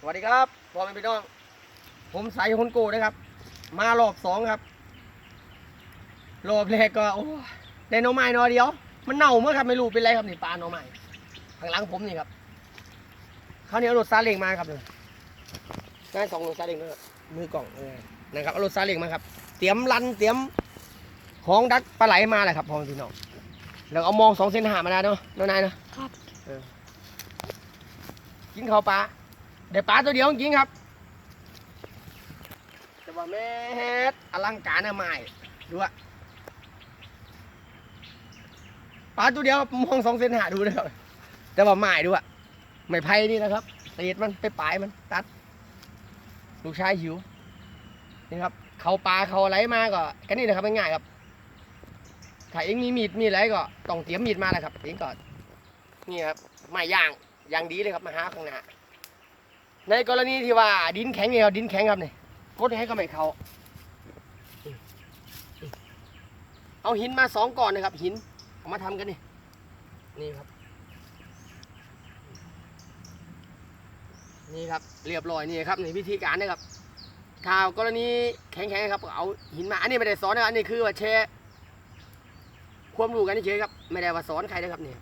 สวัสดีครับพ่อแม่พี่น้อง ผมสายคนโกนะครับ มารอบสองครับ รอบแรกก็โอ้ได้หน้องไม้หนอเดียว มันเน่าเมื่อครับไม่รู้เป็นไรครับนี่ปลาหน้องไม้ข้างหลังผมนี่ครับคราวนี้เอารถซาเล้งมาครับเนี่ยได้สองรถซาเล้งนะครับมือกล่องเออนะครับเอารถซาเล้งมาครับ เตรียมรันเตรียมของดักปลาไหลมาแหละครับพ่อแม่พี่น้องแล้วเอามองสองเส้นหามาได้เนาะน้องนายเนาะครับกินข้าวปลา ได้ปลาตัวเดียวจริงครับ แต่ว่าแม่เฮ็ดอลังการนะไม่ดูอะปลาตัวเดียวมองสองเซนหาดูนะครับแต่ว่าไม่ดูอะไม่ไผ่นี่นะครับตีดมันไปปลายมันตัด ลูกชายหิวนี่ครับเขาปลาเขาอะไรมาก็แค่นี้นะครับง่ายๆครับถ้าเองมีมีดมีอะไรก็ต้องเตรียมมีดมาแหละครับเองก็นี่ครับไม้ย่างอย่างดีเลยครับมาหาข้างหน้า ในกรณีที่ว่าดินแข็งเนี่ยครับดินแข็งครับเนี่ยกดให้ก็ไม่เขาเอาหินมาสองก้อนนะครับ หินเอามาทำกันนี่นี่ครับ นี่ครับเรียบร้อยนี่ครับนี่วิธีการนะครับถ้ากรณีแข็งๆครับ เอาหินมาอันนี้ไม่ได้สอนนะครับอันนี้คือว่าแชร์ความรู้กันเฉยครับ ไม่ได้ว่าสอนใครนะครับเนี่ย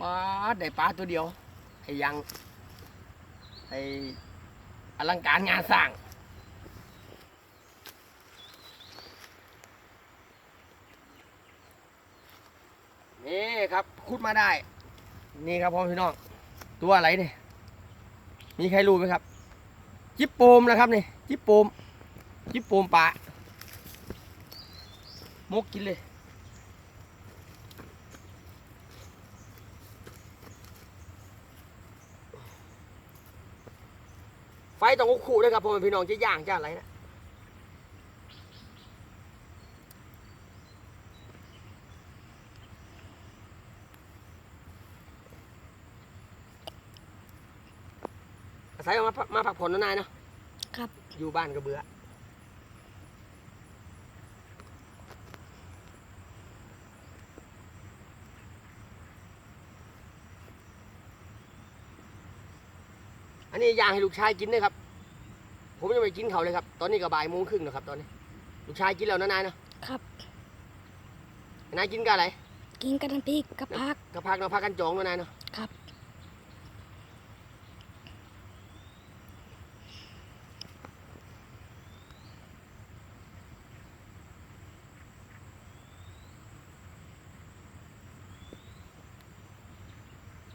ปลาได้ปลาตัวเดียวไอ้ยังไอ้อลังการงานสร้างนี่ครับขุดมาได้ นี่ครับพ่อพี่น้องตัวอะไรเนี่ยมีใครรู้ไหมครับ จิบโปมนะครับนี่จิบโปมจิบโปมปลามกกินเลย ไฟต้องคู่ด้วยครับพ่อแม่พี่น้องจะย่างจะอะไรนะอาศัยเอามาพักมาพักผ่อนนะนายเนาะครับ อยู่บ้านก็เบื่อ นนี้ย่างให้ลูกชายกินด้วยครับ ผมยังไม่กินเขาเลยครับ ตอนนี้ก็บ่ายโมงครึ่งแล้วครับ ตอนนี้ ลูกชายกินแล้วนะนายนะครับ นายกินกับอะไร กินกระน้ำพริกกับผักกับพักเนาะพักกันจองเนาะนายเนาะครับ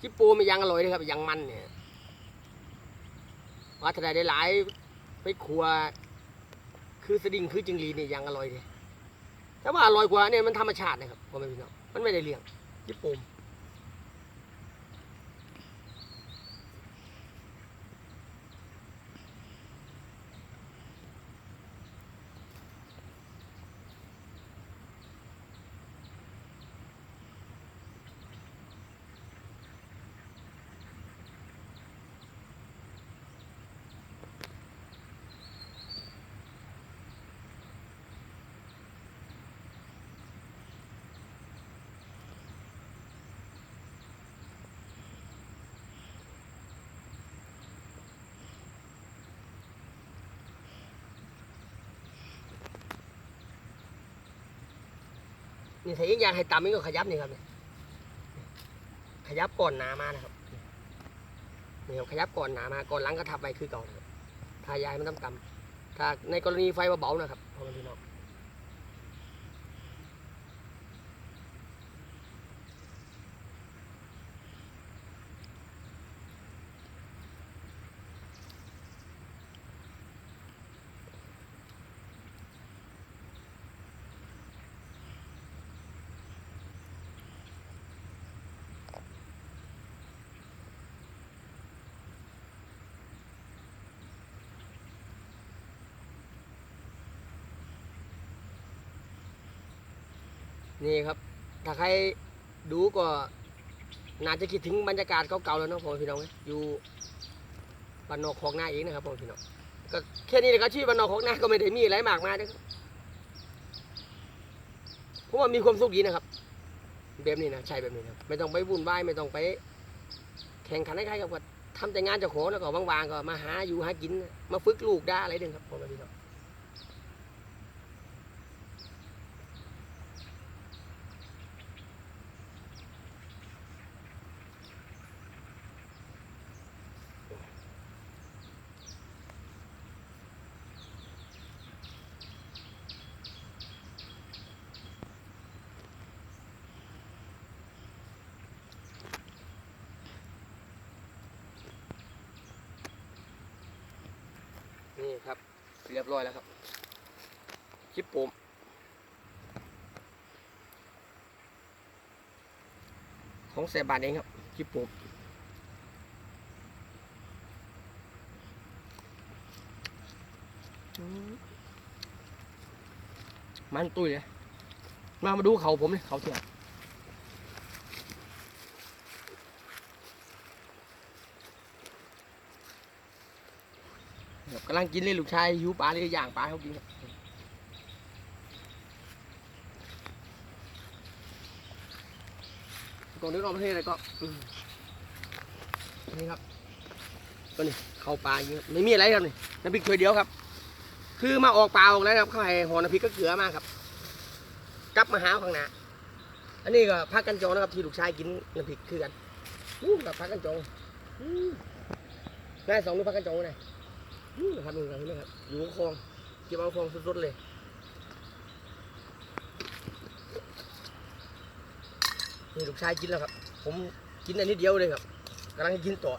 จิปปูมันยังอร่อยเลยครับยังมันเนี่ย ว่าถ้าได้หลายไปครัว คือสดิ้งคือจิงหรีนี่ยังอร่อยเลยแต่ว่าอร่อยกว่าเนี่ยมันธรรมชาตินะครับพ่อแม่พี่น้องมันไม่ได้เลี้ยงญี่ปุ่น นี่ถ้าอีกอย่างให้ตำนี่ก็ขยับนี่ครับเนี่ยขยับก่อนหนามานะครับนี่ครับขยับก่อนหนามาก่อนหลังก็ทับไปคือเก่านะครับถ้ายายมันต้องตำถ้าในกรณีไฟเบาๆนะครับ นี่ครับ ถ้าใครดูก็น่าจะคิดถึงบรรยากาศเก่าๆแล้วเนาะพ่อแม่พี่น้องอยู่บ้านนอกของหน้าเองนะครับพ่อแม่พี่น้องก็แค่นี้แหละครับชื่อบ้านนอกของหน้าก็ไม่ได้มีอะไรมากมายนะครับผมว่ามีความสุขดีนะครับแบบนี้นะใช่แบบนี้นะไม่ต้องไปวุ่นวายไม่ต้องไป แข่งขันคล้ายๆกับว่าทำแต่งานเจ้าของแล้วก็ว่างๆก็มาหาอยู่หากิน มาฝึกลูกได้อะไรเด่นครับผมพี่น้องนี่ ครับ เรียบร้อยแล้วครับคลิปผมของเซบานเองครับคลิปผมมมันตุ้ยเลยมามาดูเขาผมเลยเขาเถื่อน ครับกำลังกินเลยลูกชายหิวปลาเลยย่างปลาเขากินครับก่อนเดินออกประเทศเลยก็นี่ครับก็นี่เข้าปลาอย่างนี้ครับไม่มีอะไรครับนี่น้ำพริกถ้วยเดียวครับ คือมาออกปลาออกแล้วครับเข้าให้ห่อน้ำพริกก็เกลือมากครับ กลับมาหาข้างหน้าอันนี้ก็พักกันจองนะครับ ที่ลูกชายกินน้ำพริกคือกันอู้กับพักกันจองอู้ได้สองลูกพักกันจองไงอู้ นะครับนี่ครับเห็นไหมครับอยู่คลองเก็บเอาคลองสดๆเลยนี่ลูกชายกินแล้วครับ ผมกินอันนี้เดียวเลยครับกำลังกินต่อ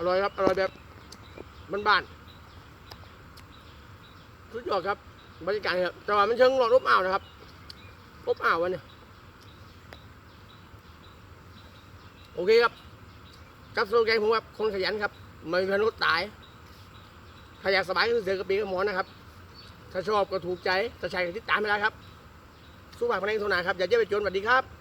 อร่อยครับ อร่อยแบบบ้านๆสุดยอดครับ บรรยากาศครับแต่ว่ามันเชิงรอบอ่าวนะครับรอบอ่าววันนี้โอเคครับกับสโลแกนผมครับคนขยันครับ ไม่มีมนุษย์ตายถ้าอยากสบายก็เสือกระปีกระหมอนนะครับ ถ้าชอบก็ถูกใจถ้าใช่ก็ติดตามไปแล้วครับ สู้บากพนังโทนาครับ อย่าเจ็บไปจนสวัสดีครับ